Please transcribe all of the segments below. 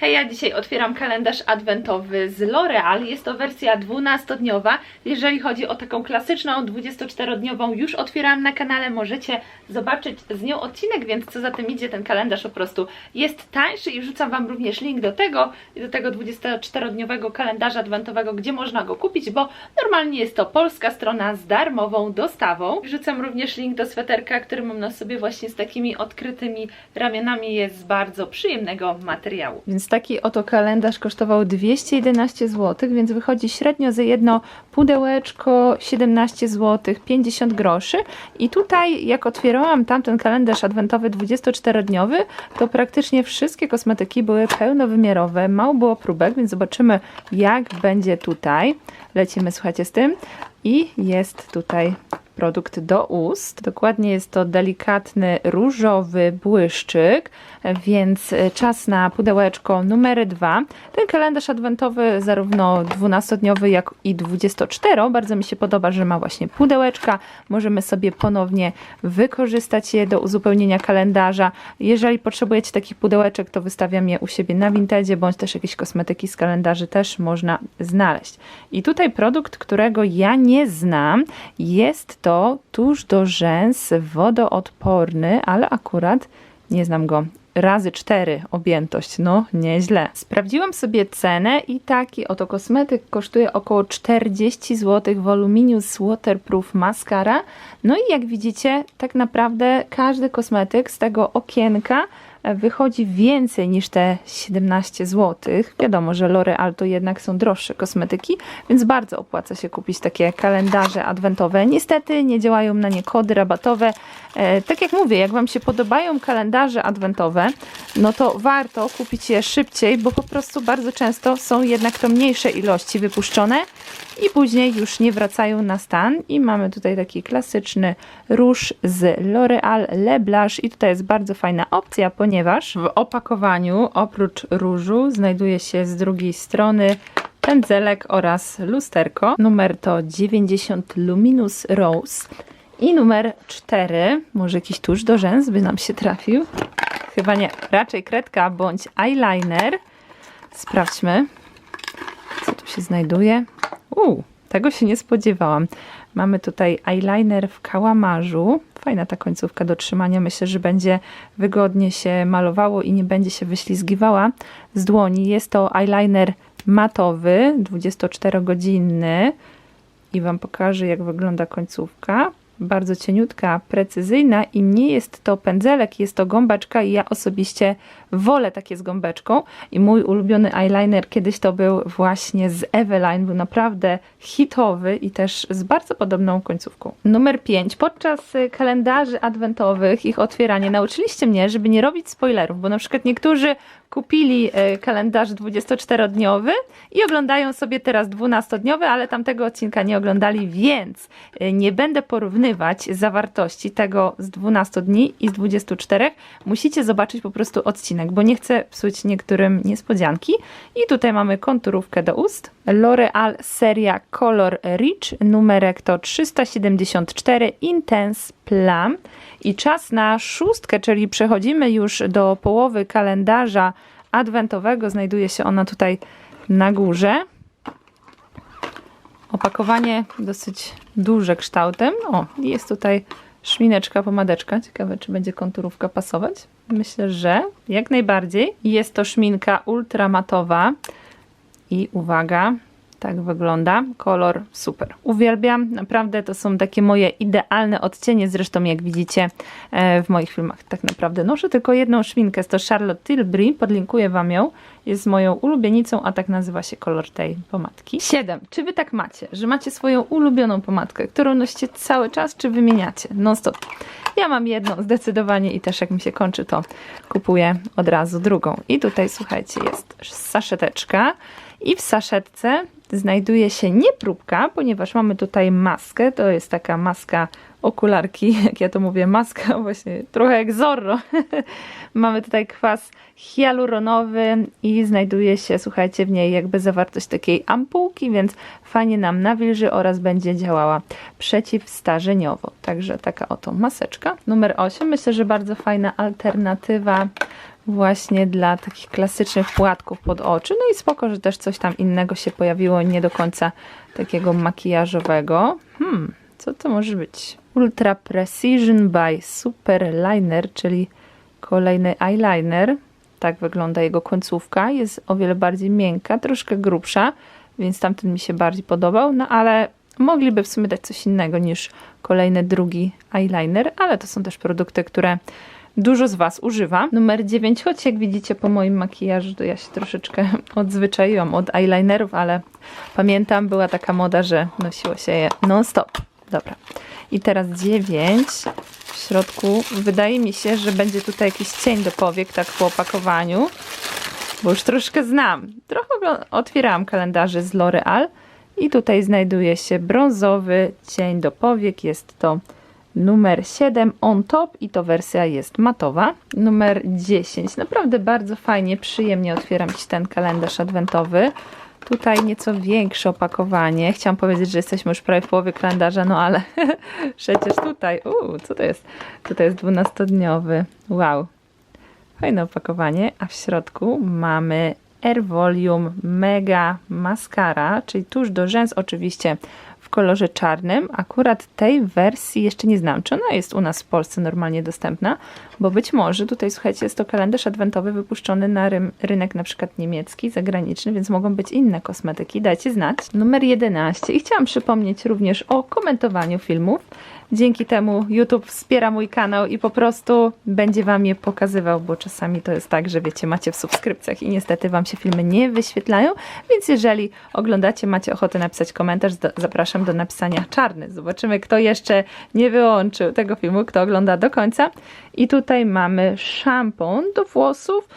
Hej, ja dzisiaj otwieram kalendarz adwentowy z L'Oreal. Jest to wersja 12-dniowa. Jeżeli chodzi o taką klasyczną 24-dniową, już otwierałam na kanale. Możecie zobaczyć z nią odcinek, więc co za tym idzie, ten kalendarz po prostu jest tańszy i wrzucam Wam również link do tego, do tego 24-dniowego kalendarza adwentowego, gdzie można go kupić, bo normalnie jest to polska strona z darmową dostawą. Wrzucam również link do sweterka, który mam na sobie właśnie z takimi odkrytymi ramionami. Jest z bardzo przyjemnego materiału. Więc taki oto kalendarz kosztował 211 zł, więc wychodzi średnio za jedno pudełeczko 17 zł 50 groszy. I tutaj jak otwierałam tamten kalendarz adwentowy 24-dniowy, to praktycznie wszystkie kosmetyki były pełnowymiarowe, mało było próbek, więc zobaczymy jak będzie tutaj. Lecimy, słuchajcie, z tym. I jest tutaj produkt do ust. Dokładnie jest to delikatny różowy błyszczyk, więc czas na pudełeczko numer dwa. Ten kalendarz adwentowy, zarówno 12-dniowy, jak i 24, bardzo mi się podoba, że ma właśnie pudełeczka. Możemy sobie ponownie wykorzystać je do uzupełnienia kalendarza. Jeżeli potrzebujecie takich pudełeczek, to wystawiam je u siebie na Vintage, bądź też jakieś kosmetyki z kalendarzy też można znaleźć. I tutaj produkt, którego ja nie znam, jest to tuż do rzęs wodoodporny, ale akurat nie znam go. Razy 4 objętość, no nieźle. Sprawdziłam sobie cenę i taki oto kosmetyk kosztuje około 40 zł Voluminous Waterproof Mascara. No i jak widzicie, tak naprawdę każdy kosmetyk z tego okienka wychodzi więcej niż te 17 zł. Wiadomo, że L'Oreal to jednak są droższe kosmetyki, więc bardzo opłaca się kupić takie kalendarze adwentowe. Niestety nie działają na nie kody rabatowe. E, tak jak mówię, jak Wam się podobają kalendarze adwentowe, no to warto kupić je szybciej, bo po prostu bardzo często są jednak to mniejsze ilości wypuszczone i później już nie wracają na stan. I mamy tutaj taki klasyczny róż z L'Oreal Le i tutaj jest bardzo fajna opcja, ponieważ w opakowaniu oprócz różu znajduje się z drugiej strony pędzelek oraz lusterko. Numer to 90 Luminous Rose. I numer 4, może jakiś tusz do rzęs by nam się trafił. Chyba nie, raczej kredka bądź eyeliner. Sprawdźmy, co tu się znajduje. Uuu, tego się nie spodziewałam. Mamy tutaj eyeliner w kałamarzu. Fajna ta końcówka do trzymania. Myślę, że będzie wygodnie się malowało i nie będzie się wyślizgiwała z dłoni. Jest to eyeliner matowy, 24-godzinny. I Wam pokażę, jak wygląda końcówka bardzo cieniutka, precyzyjna i nie jest to pędzelek, jest to gąbeczka i ja osobiście wolę takie z gąbeczką i mój ulubiony eyeliner kiedyś to był właśnie z Eveline, był naprawdę hitowy i też z bardzo podobną końcówką. Numer 5. Podczas kalendarzy adwentowych ich otwieranie nauczyliście mnie, żeby nie robić spoilerów, bo na przykład niektórzy kupili e, kalendarz 24-dniowy i oglądają sobie teraz 12-dniowy, ale tamtego odcinka nie oglądali, więc e, nie będę porównywać zawartości tego z 12 dni i z 24. Musicie zobaczyć po prostu odcinek, bo nie chcę psuć niektórym niespodzianki. I tutaj mamy konturówkę do ust. L'Oreal seria Color Rich, numerek to 374 Intense Plum. I czas na szóstkę, czyli przechodzimy już do połowy kalendarza adwentowego. Znajduje się ona tutaj na górze. Opakowanie dosyć duże kształtem. O, jest tutaj szmineczka, pomadeczka. Ciekawe, czy będzie konturówka pasować. Myślę, że jak najbardziej. Jest to szminka ultramatowa. I uwaga, tak wygląda. Kolor super. Uwielbiam. Naprawdę to są takie moje idealne odcienie. Zresztą jak widzicie e, w moich filmach tak naprawdę noszę tylko jedną szminkę. Jest to Charlotte Tilbury. Podlinkuję Wam ją. Jest moją ulubienicą, a tak nazywa się kolor tej pomadki. 7. Czy Wy tak macie, że macie swoją ulubioną pomadkę, którą nosicie cały czas, czy wymieniacie? Non stop. Ja mam jedną zdecydowanie i też jak mi się kończy, to kupuję od razu drugą. I tutaj słuchajcie, jest saszeteczka i w saszetce znajduje się nie próbka, ponieważ mamy tutaj maskę. To jest taka maska okularki, jak ja to mówię, maska właśnie trochę jak Zorro. mamy tutaj kwas hialuronowy i znajduje się, słuchajcie, w niej jakby zawartość takiej ampułki, więc fajnie nam nawilży oraz będzie działała przeciwstarzeniowo. Także taka oto maseczka. Numer 8. Myślę, że bardzo fajna alternatywa właśnie dla takich klasycznych płatków pod oczy. No i spoko, że też coś tam innego się pojawiło, nie do końca takiego makijażowego. Hmm, co to może być? Ultra Precision by Super Liner, czyli kolejny eyeliner. Tak wygląda jego końcówka. Jest o wiele bardziej miękka, troszkę grubsza, więc tamten mi się bardziej podobał. No ale mogliby w sumie dać coś innego niż kolejny drugi eyeliner, ale to są też produkty, które dużo z Was używa. Numer 9, choć jak widzicie po moim makijażu, to ja się troszeczkę odzwyczaiłam od eyelinerów, ale pamiętam, była taka moda, że nosiło się je non-stop. Dobra. I teraz 9. W środku wydaje mi się, że będzie tutaj jakiś cień do powiek, tak po opakowaniu, bo już troszkę znam. Trochę otwierałam kalendarze z L'Oreal i tutaj znajduje się brązowy cień do powiek. Jest to numer 7 on top i to wersja jest matowa. Numer 10. Naprawdę bardzo fajnie, przyjemnie otwieram się ten kalendarz adwentowy. Tutaj nieco większe opakowanie. Chciałam powiedzieć, że jesteśmy już prawie w połowie kalendarza, no ale przecież tutaj, uuu, co to jest? Tutaj jest 12-dniowy. Wow. Fajne opakowanie, a w środku mamy Air Volume Mega Mascara, czyli tuż do rzęs oczywiście w kolorze czarnym. Akurat tej wersji jeszcze nie znam, czy ona jest u nas w Polsce normalnie dostępna, bo być może tutaj, słuchajcie, jest to kalendarz adwentowy wypuszczony na rym, rynek na przykład niemiecki, zagraniczny, więc mogą być inne kosmetyki, dajcie znać. Numer 11 i chciałam przypomnieć również o komentowaniu filmów. Dzięki temu YouTube wspiera mój kanał i po prostu będzie Wam je pokazywał, bo czasami to jest tak, że wiecie, macie w subskrypcjach i niestety Wam się filmy nie wyświetlają, więc jeżeli oglądacie, macie ochotę napisać komentarz, zapraszam do napisania czarny. Zobaczymy, kto jeszcze nie wyłączył tego filmu, kto ogląda do końca. I tutaj mamy szampon do włosów,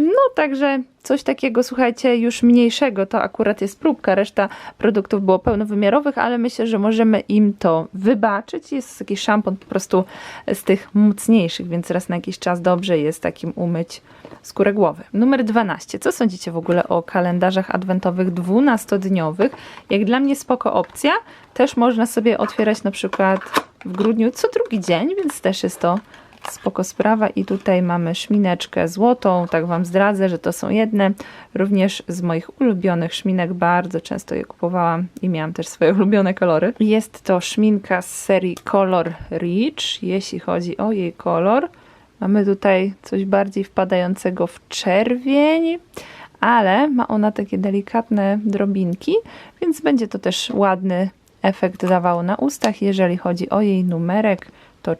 no także coś takiego, słuchajcie, już mniejszego, to akurat jest próbka, reszta produktów było pełnowymiarowych, ale myślę, że możemy im to wybaczyć. Jest taki szampon po prostu z tych mocniejszych, więc raz na jakiś czas dobrze jest takim umyć skórę głowy. Numer 12. Co sądzicie w ogóle o kalendarzach adwentowych 12-dniowych? Jak dla mnie spoko opcja. Też można sobie otwierać na przykład w grudniu co drugi dzień, więc też jest to spoko sprawa i tutaj mamy szmineczkę złotą, tak Wam zdradzę, że to są jedne, również z moich ulubionych szminek, bardzo często je kupowałam i miałam też swoje ulubione kolory. Jest to szminka z serii Color Rich, jeśli chodzi o jej kolor. Mamy tutaj coś bardziej wpadającego w czerwień, ale ma ona takie delikatne drobinki, więc będzie to też ładny efekt dawało na ustach. Jeżeli chodzi o jej numerek, to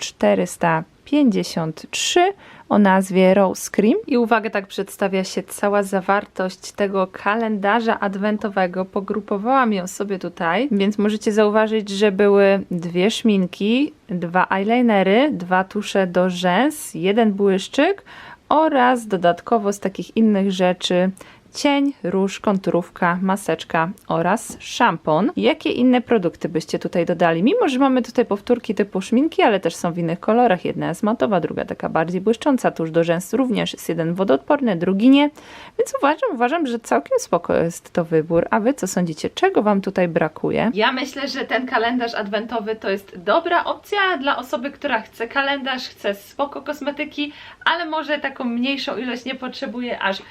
453 o nazwie Rose Cream. I uwaga, tak przedstawia się cała zawartość tego kalendarza adwentowego. Pogrupowałam ją sobie tutaj, więc możecie zauważyć, że były dwie szminki, dwa eyelinery, dwa tusze do rzęs, jeden błyszczyk oraz dodatkowo z takich innych rzeczy cień, róż, konturówka, maseczka oraz szampon. Jakie inne produkty byście tutaj dodali? Mimo, że mamy tutaj powtórki typu szminki, ale też są w innych kolorach. Jedna jest matowa, druga taka bardziej błyszcząca. Tuż do rzęs również jest jeden wodoodporny, drugi nie. Więc uważam, uważam, że całkiem spoko jest to wybór. A wy co sądzicie? Czego wam tutaj brakuje? Ja myślę, że ten kalendarz adwentowy to jest dobra opcja dla osoby, która chce kalendarz, chce spoko kosmetyki, ale może taką mniejszą ilość nie potrzebuje aż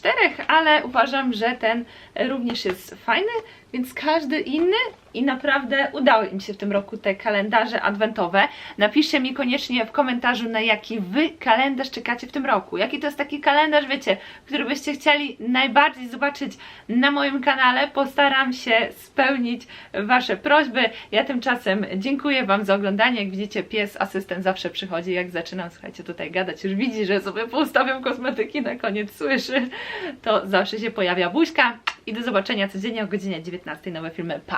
24, ale uważam, że ten również jest fajny, więc każdy inny i naprawdę udały im się w tym roku te kalendarze adwentowe. Napiszcie mi koniecznie w komentarzu, na jaki wy kalendarz czekacie w tym roku. Jaki to jest taki kalendarz, wiecie, który byście chcieli najbardziej zobaczyć na moim kanale. Postaram się spełnić wasze prośby. Ja tymczasem dziękuję wam za oglądanie. Jak widzicie, pies asystent zawsze przychodzi, jak zaczynam, słuchajcie, tutaj gadać, już widzi, że sobie poustawiam kosmetyki, na koniec słyszy, to zawsze się pojawia buźka i do zobaczenia codziennie o godzinie 19 nowe filmy. Pa!